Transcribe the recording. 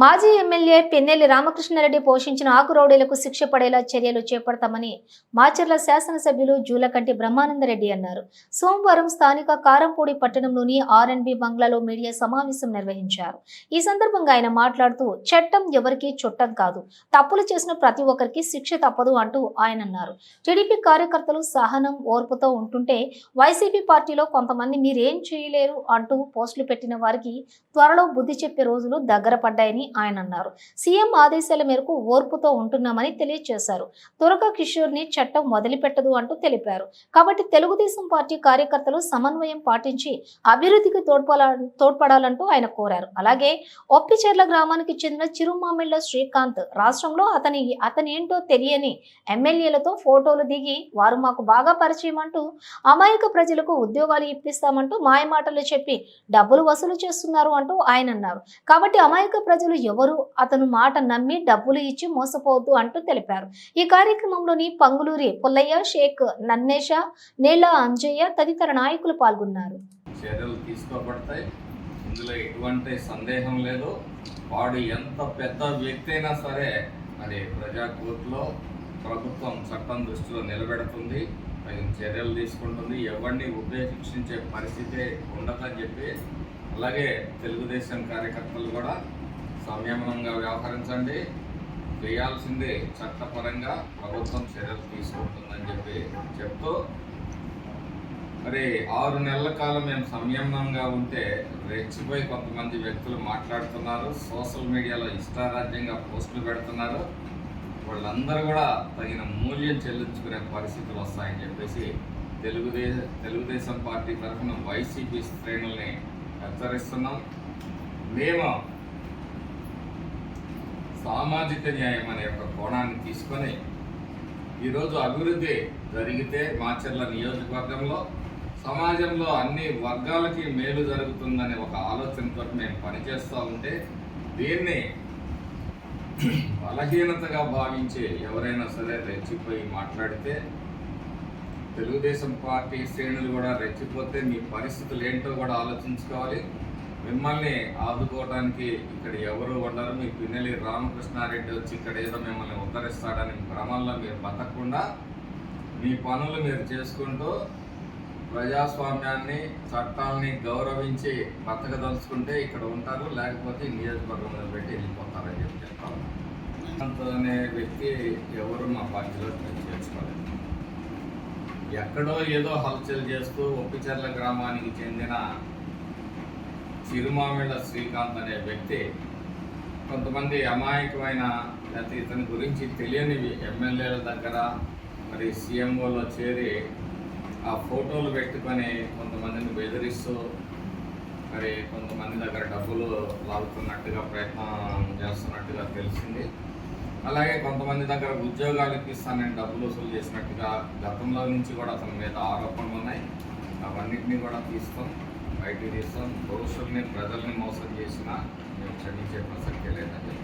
మాజీ ఎమ్మెల్యే పెన్నెల్లి రామకృష్ణారెడ్డి పోషించిన ఆకు రౌడీలకు శిక్ష పడేలా చర్యలు చేపడతామని మాచర్ల శాసనసభ్యులు జూలకంటి బ్రహ్మానందరెడ్డి అన్నారు. సోమవారం స్థానిక కారంపూడి పట్టణంలోని ఆర్ఎన్బి బంగ్లాలో మీడియా సమావేశం నిర్వహించారు. ఈ సందర్భంగా ఆయన మాట్లాడుతూ చట్టం ఎవరికీ చుట్టం కాదు. తప్పులు చేసిన ప్రతి ఒక్కరికి శిక్ష తప్పదు అంటూ ఆయన అన్నారు. టీడీపీ కార్యకర్తలు సహనం ఓర్పుతో ఉంటుంటే వైసీపీ పార్టీలో కొంతమంది మీరేం చేయలేరు అంటూ పోస్టులు పెట్టిన వారికి త్వరలో బుద్ధి చెప్పే రోజులు దగ్గర పడ్డాయని ఆయన అన్నారు సీఎం ఆదేశాల మేరకు ఓర్పుతో ఉంటున్నామని తెలియజేశారు దురగ కిషోర్ని చట్టం వదిలిపెట్టదు అంటూ తెలిపారు. కాబట్టి తెలుగుదేశం పార్టీ కార్యకర్తలు సమన్వయం పాటించి అభివృద్ధికి తోడ్పడా తోడ్పడాలంటూ ఆయన కోరారు. అలాగే ఒప్పిచెర్ల గ్రామానికి చెందిన చిరుమామిళ్ళ శ్రీకాంత్ రాష్ట్రంలో అతని అతని ఏంటో తెలియని ఎమ్మెల్యేలతో ఫోటోలు దిగి వారు మాకు బాగా పరిచయం అంటూ అమాయక ప్రజలకు ఉద్యోగాలు ఇప్పిస్తామంటూ మాయమాటలు చెప్పి డబ్బులు వసూలు చేస్తున్నారు అంటూ ఆయన అన్నారు. కాబట్టి అమాయక ప్రజలు ఎవరు అతను మాట నమ్మి డబ్బులు ఇచ్చి మోసపోవద్దు అంటూ తెలిపారు. ఈ కార్యక్రమంలోని పంగులూరి పుల్లయ్య షేక్ నన్నేష నీళ్ళ అంజయ్య తదితర నాయకులు పాల్గొన్నారు. చర్యలు తీసుకోబడతాయి. ఇందులో ఎటువంటి సందేహం లేదు. వాడు ఎంత పెద్ద వ్యక్తి అయినా సరే మరి ప్రజా కోర్టులో ప్రభుత్వం చట్టం దృష్టిలో నిలబెడుతుంది. తగిన చర్యలు తీసుకుంటుంది. ఎవరిని ఉపేక్షించే పరిస్థితి ఉండదని చెప్పి అలాగే తెలుగుదేశం కార్యకర్తలు కూడా సంయమనంగా వ్యవహరించండి. చేయాల్సిందే చట్టపరంగా ప్రభుత్వం చర్యలు తీసుకుంటుందని చెప్పి చెప్తూ మరి ఆరు నెలల కాలం మేము సంయమనంగా ఉంటే రెచ్చిపోయి కొంతమంది వ్యక్తులు మాట్లాడుతున్నారు. సోషల్ మీడియాలో ఇష్టారాజ్యంగా పోస్టులు పెడుతున్నారు. వాళ్ళందరూ కూడా తగిన మూల్యం చెల్లించుకునే పరిస్థితులు వస్తాయని చెప్పేసి తెలుగుదేశం తెలుగుదేశం పార్టీ తరఫున వైసీపీ శ్రేణుల్ని హెచ్చరిస్తున్నాం. మేము సామాజిక న్యాయం అనే ఒక కోణాన్ని తీసుకొని ఈరోజు అభివృద్ధి జరిగితే మాచర్ల నియోజకవర్గంలో సమాజంలో అన్ని వర్గాలకి మేలు జరుగుతుందనే ఒక ఆలోచనతో మేము పనిచేస్తూ ఉంటే దీన్ని బలహీనతగా భావించి ఎవరైనా సరే రెచ్చిపోయి మాట్లాడితే తెలుగుదేశం పార్టీ శ్రేణులు కూడా రెచ్చిపోతే మీ పరిస్థితులు ఏంటో కూడా ఆలోచించుకోవాలి. మిమ్మల్ని ఆదుకోవడానికి ఇక్కడ ఎవరు ఉండరు. మీ పిన్నెలి రామకృష్ణారెడ్డి వచ్చి ఇక్కడ ఏదో మిమ్మల్ని ఉద్ధరిస్తాడని భ్రమంలో మీరు బతకకుండా మీ పనులు మీరు చేసుకుంటూ ప్రజాస్వామ్యాన్ని చట్టాలని గౌరవించి బతకదలుచుకుంటే ఇక్కడ ఉంటారు. లేకపోతే ఈ నియోజకవర్గంలో పెట్టి వెళ్ళిపోతారని చెప్పి చెప్తాను అనే వ్యక్తి ఎవరు మా పార్టీలో చేసుకోలేదు. ఎక్కడో ఏదో హల్చల్ చేస్తూ ఒప్పిచర్ల గ్రామానికి చెందిన చిరుమామిళ్ళ శ్రీకాంత్ అనే వ్యక్తి కొంతమంది అమాయకమైన లేకపోతే ఇతని గురించి తెలియనివి ఎమ్మెల్యేల దగ్గర మరి సీఎంఓలో చేరి ఆ ఫోటోలు పెట్టుకొని కొంతమందిని బెదిరిస్తూ మరి కొంతమంది దగ్గర డబ్బులు లాగుతున్నట్టుగా ప్రయత్నం చేస్తున్నట్టుగా తెలిసింది. అలాగే కొంతమంది దగ్గర ఉద్యోగాలు ఇప్పిస్తానని డబ్బులు వసూలు చేసినట్టుగా గతంలో నుంచి కూడా అతని మీద ఆరోపణలు ఉన్నాయి. అవన్నిటిని కూడా తీస్తాం. బయట తీస్తాం దోషుల్ని ప్రజల్ని మోసం చేసినా మేము క్షమించే ప్రసక్తే లేదని